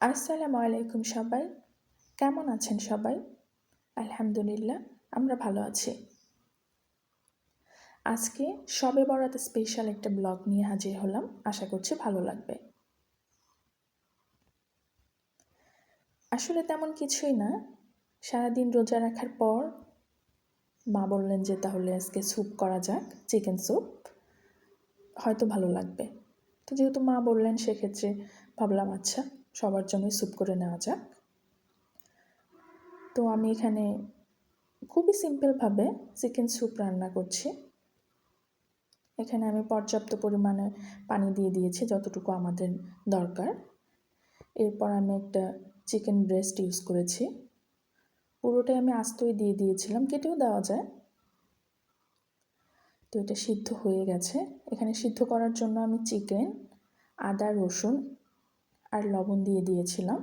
আসসালামু আলাইকুম সবাই। কেমন আছেন সবাই? আলহামদুলিল্লাহ, আমরা ভালো আছি। আজকে সবে বরাতে স্পেশাল একটা ব্লগ নিয়ে হাজির হলাম। আশা করছি ভালো লাগবে। আসলে তেমন কিছুই না। সারাদিন রোজা রাখার পর মা বললেন যে, তাহলে আজকে স্যুপ করা যাক চিকেন স্যুপ হয়তো ভালো লাগবে। তো যেহেতু মা বললেন, সেক্ষেত্রে ভাবলাম আচ্ছা সবার জন্যই স্যুপ করে নেওয়া যাক। তো আমি এখানে খুবই সিম্পলভাবে চিকেন স্যুপ রান্না করছি। এখানে আমি পর্যাপ্ত পরিমাণে পানি দিয়ে দিয়েছি, যতটুকু আমাদের দরকার। এরপর আমি একটা চিকেন ব্রেস্ট ইউজ করেছি। পুরোটাই আমি আস্তই দিয়ে দিয়েছিলাম, কেটেও দেওয়া যায়। তো এটা সিদ্ধ হয়ে গেছে। এখানে সিদ্ধ করার জন্য আমি চিকেন আদা, রসুন আর লবণ দিয়ে দিয়েছিলাম।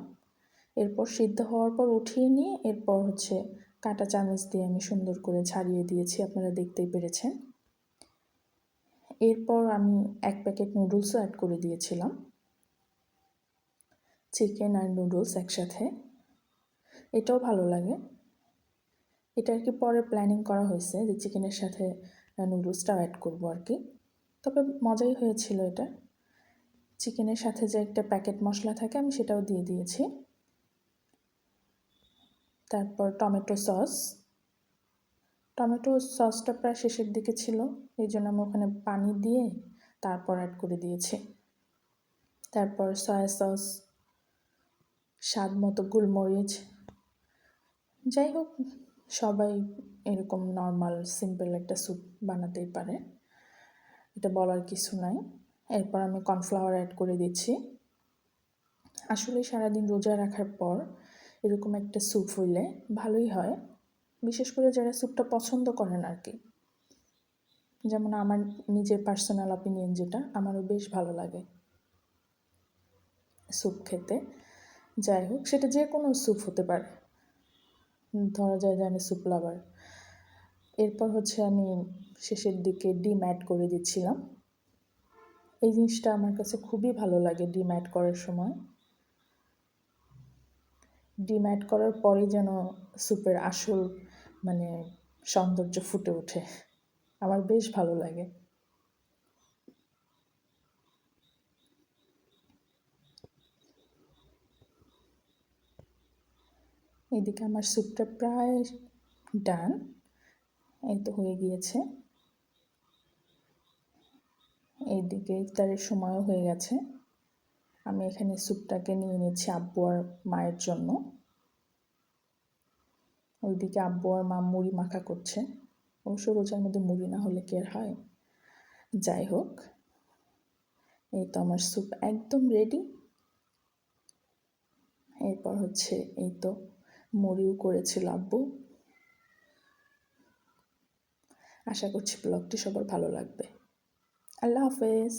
এরপর সিদ্ধ হওয়ার পর উঠিয়ে নিয়ে এরপর হচ্ছে কাঁটা চামচ দিয়ে আমি সুন্দর করে ছাড়িয়ে দিয়েছি, আপনারা দেখতেই পেরেছেন। এরপর আমি এক প্যাকেট নুডলসও অ্যাড করে দিয়েছিলাম। চিকেন আর নুডলস একসাথে। এটাও ভালো লাগে। এটা আর কি পরে প্ল্যানিং করা হয়েছে যে চিকেনের সাথে নুডলসটাও অ্যাড করব আর কি। তবে মজাই হয়েছিল এটা। চিকেনের সাথে যে একটা প্যাকেট মশলা থাকে, আমি সেটাও দিয়ে দিয়েছি। তারপর টমেটো সস। টমেটো সসটা প্রায় শেষের দিকে ছিল, এই জন্য আমি ওখানে পানি দিয়ে তারপর অ্যাড করে দিয়েছি। তারপর সয়া সস স্বাদ মতো গোলমরিচ। যাই হোক, সবাই এরকম নর্মাল সিম্পল একটা স্যুপ বানাতেই পারে। এটা বলার কিছু নাই। এরপর আমি কর্নফ্লাওয়ার অ্যাড করে দিচ্ছি। আসলে সারাদিন রোজা রাখার পর এরকম একটা স্যুপ হইলে ভালোই হয়। বিশেষ করে যারা স্যুপটা পছন্দ করেন আর কি যেমন আমার নিজের পার্সোনাল অপিনিয়ন যেটা, আমারও বেশ ভালো লাগে স্যুপ খেতে। যাই হোক, সেটা যে কোনো স্যুপ হতে পারে। ধরা যায় আমি স্যুপ লাভার এরপর হচ্ছে আমি শেষের দিকে ডিম অ্যাড করে দিচ্ছিলাম। এই জিনিসটা আমার কাছে খুবই ভালো লাগে ডিম অ্যাড করার সময়। ডিম অ্যাড করার পরে যেন স্যুপের আসল মানে সৌন্দর্য ফুটে ওঠে। আমার বেশ ভালো লাগে। এদিকে আমার স্যুপটা প্রায় ডান, এই তো হয়ে গিয়েছে। এইদিকে ইফতারের সময়ও হয়ে গেছে। আমি এখানে স্যুপটাকে নিয়ে নিচ্ছি আব্বু আর মায়ের জন্য। ওইদিকে আব্বু আর মা মুড়ি মাখা করছে। অবশ্য রোজার মধ্যে মুড়ি না হলে কি আর হয়? যাই হোক, এই তো আমার স্যুপ একদম রেডি এরপর হচ্ছে এই তো মুড়িও করেছিল আব্বু। আশা করছি ব্লগটি সবার ভালো লাগবে। আল্লাহ হাফেজ